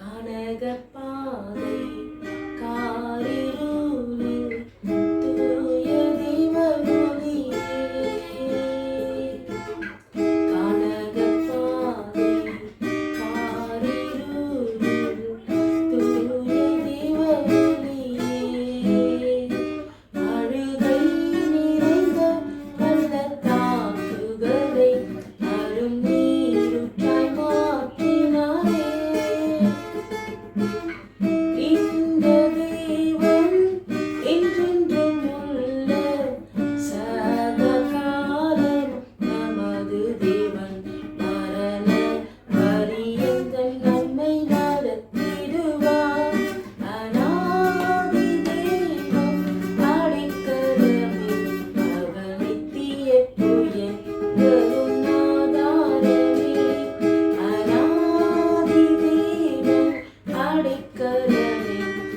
கனகப்பாதை good living.